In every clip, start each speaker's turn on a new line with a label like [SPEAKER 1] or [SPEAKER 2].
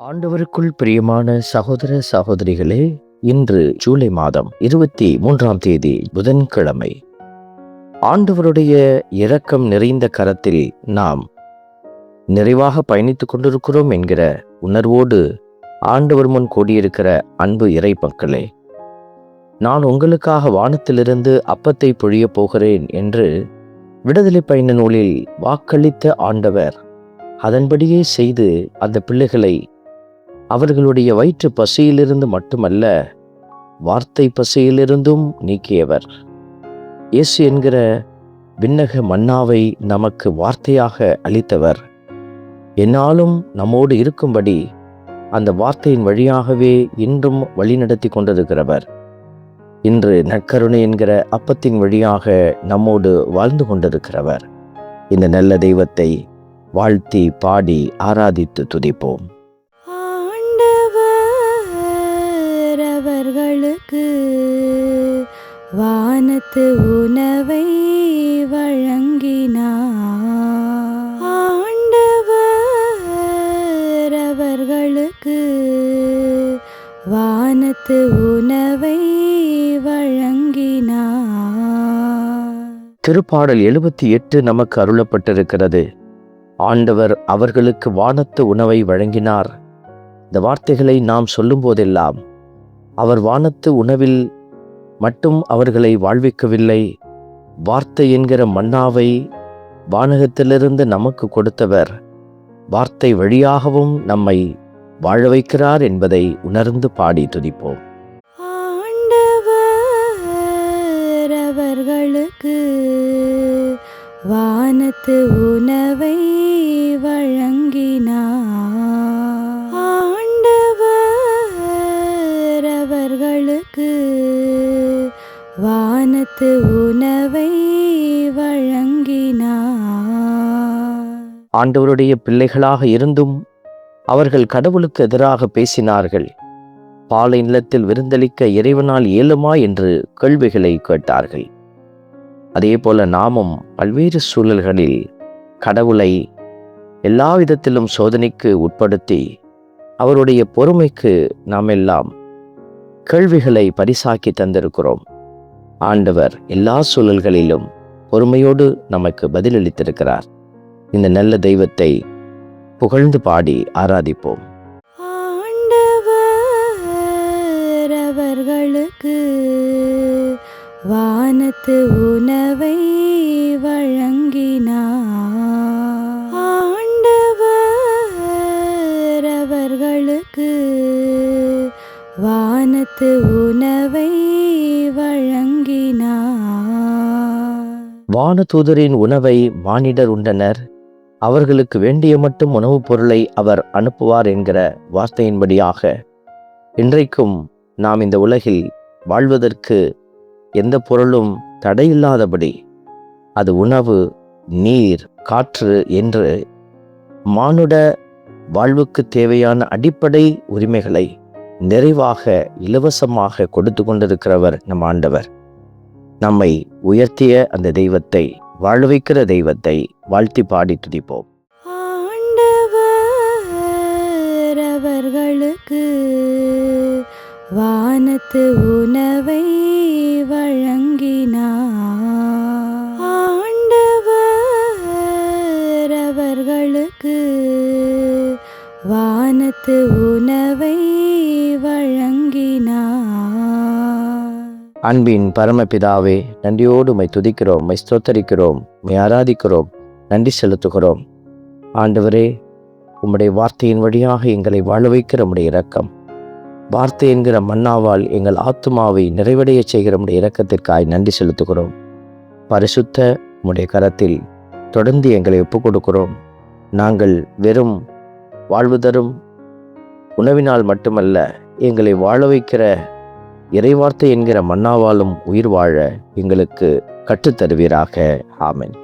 [SPEAKER 1] ஆண்டவருக்குள் பிரியமான சகோதர சகோதரிகளே இன்று ஜூலை மாதம் இருபத்தி மூன்றாம் தேதி புதன்கிழமை. ஆண்டவருடைய இரக்கம் நிறைந்த கரத்தில் நாம் நிறைவாக பயணித்துக் கொண்டிருக்கிறோம் என்கிற உணர்வோடு ஆண்டவர் முன் கூடியிருக்கிற அன்பு இறை மக்களே நான் உங்களுக்காக வானத்திலிருந்து அப்பத்தை பொழியப் போகிறேன் என்று விடுதலை பயண நூலில் வாக்களித்த ஆண்டவர் அதன்படியே செய்து அந்த பிள்ளைகளை அவர்களுடைய வயிற்று பசியிலிருந்து மட்டுமல்ல வார்த்தை பசியிலிருந்தும் நீக்கியவர். இயேசு என்கிற விண்ணக மன்னாவை நமக்கு வார்த்தையாக அளித்தவர். என்னாலும் நம்மோடு இருக்கும்படி அந்த வார்த்தையின் வழியாகவே இன்றும் வழிநடத்தி கொண்டிருக்கிறவர். இன்று நற்கருணை என்கிற அப்பத்தின் வழியாக நம்மோடு வாழ்ந்து கொண்டிருக்கிறவர். இந்த நல்ல தெய்வத்தை வாழ்த்தி பாடி ஆராதித்து துதிப்போம்.
[SPEAKER 2] வானத்து உணவை வழங்கினார். ஆண்டவர் அவர்களுக்கு வானத்து உணவை வழங்கினார்.
[SPEAKER 1] திருப்பாடல் எழுபத்தி எட்டு நமக்கு அருளப்பட்டிருக்கிறது. ஆண்டவர் அவர்களுக்கு வானத்து உணவை வழங்கினார். இந்த வார்த்தைகளை நாம் சொல்லும் போதெல்லாம் அவர் வானத்து உணவில் மட்டும் அவர்களை வாழ்விக்கவில்லை. வார்த்தை என்கிற மன்னாவை வானகத்திலிருந்து நமக்கு கொடுத்தவர். வார்த்தை வழியாகவும் நம்மை வாழ வைக்கிறார் என்பதை உணர்ந்து பாடி துதிப்போம்.
[SPEAKER 2] ஆண்டவர் அவர்களுக்கு வானத்து உணவை வழங்கினார். வானத்து உணவை வழங்கினார்.
[SPEAKER 1] ஆண்டவருடைய பிள்ளைகளாக இருந்தும் அவர்கள் கடவுளுக்கு எதிராக பேசினார்கள். பாலை நிலத்தில் விருந்தளிக்க இறைவனால் இயலுமா என்று கேள்விகளை கேட்டார்கள். அதே போல நாமும் பல்வேறு சூழல்களில் கடவுளை எல்லா விதத்திலும் சோதனைக்கு உட்படுத்தி அவருடைய பொறுமைக்கு நாம் எல்லாம் கேள்விகளை பரிசாக்கி தந்திருக்கிறோம். ஆண்டவர் எல்லா சூழல்களிலும் பொறுமையோடு நமக்கு பதிலளித்திருக்கிறார். இந்த நல்ல தெய்வத்தை புகழ்ந்து பாடி ஆராதிப்போம்.
[SPEAKER 2] ஆண்டவர் அவர்களுக்கு வானத்து உணவை வழங்கினா ஆண்டவர் அவர்களுக்கு வானத்து உணவை வழங்கினார்.
[SPEAKER 1] வானதூதரின் உணவை மானிடர் உண்டனர். அவர்களுக்கு வேண்டிய மட்டும் உணவுப் பொருளை அவர் அனுப்புவார் என்கிற வார்த்தையின்படியாக இன்றைக்கும் நாம் இந்த உலகில் வாழ்வதற்கு எந்த பொருளும் தடையில்லாதபடி அது உணவு நீர் காற்று என்று மானுட வாழ்வுக்கு தேவையான அடிப்படை உரிமைகளை நிறைவாக இலவசமாக கொடுத்து கொண்டிருக்கிறவர் நம் ஆண்டவர். நம்மை உயர்த்திய அந்த தெய்வத்தை வாழ வைக்கிற தெய்வத்தை வாழ்த்தி பாடி துதிப்போம்.
[SPEAKER 2] ஆண்டவர் அவர்களுக்கு வானத்து உணவை வழங்கினார்
[SPEAKER 1] அன்பின் பரமபிதாவே நன்றியோடு மை துதிக்கிறோம் மை ஸ்தோத்தரிக்கிறோம் மை ஆராதிக்கிறோம் நன்றி செலுத்துகிறோம். ஆண்டவரே உம்முடைய வார்த்தையின் வழியாக எங்களை வாழ வைக்கிற உடைய இரக்கம். வார்த்தை என்கிற மன்னாவால் எங்கள் ஆத்துமாவை நிறைவடைய செய்கிற உடைய இரக்கத்திற்காய் நன்றி செலுத்துகிறோம். பரிசுத்த உம்முடைய கரத்தில் தொடர்ந்து எங்களை ஒப்புக் கொடுக்கிறோம் நாங்கள் வெறும் வாழ்வு தரும் உணவினால் மட்டுமல்ல எங்களை வாழ வைக்கிற இறைவார்த்தை என்கிற மன்னாவாலும் உயிர் வாழ எங்களுக்கு கற்றுத்தருவீராக. ஆமென்.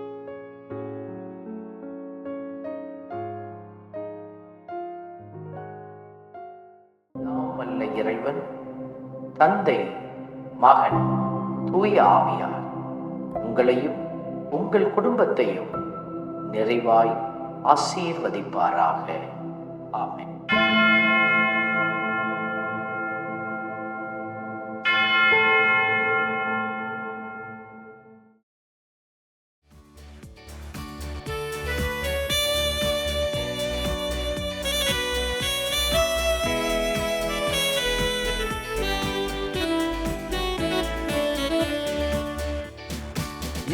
[SPEAKER 1] வல்ல இறைவன் தந்தை மகன் தூய ஆவியார். உங்களையும் உங்கள் குடும்பத்தையும் நிறைவாய் ஆசீர்வதிப்பாராக.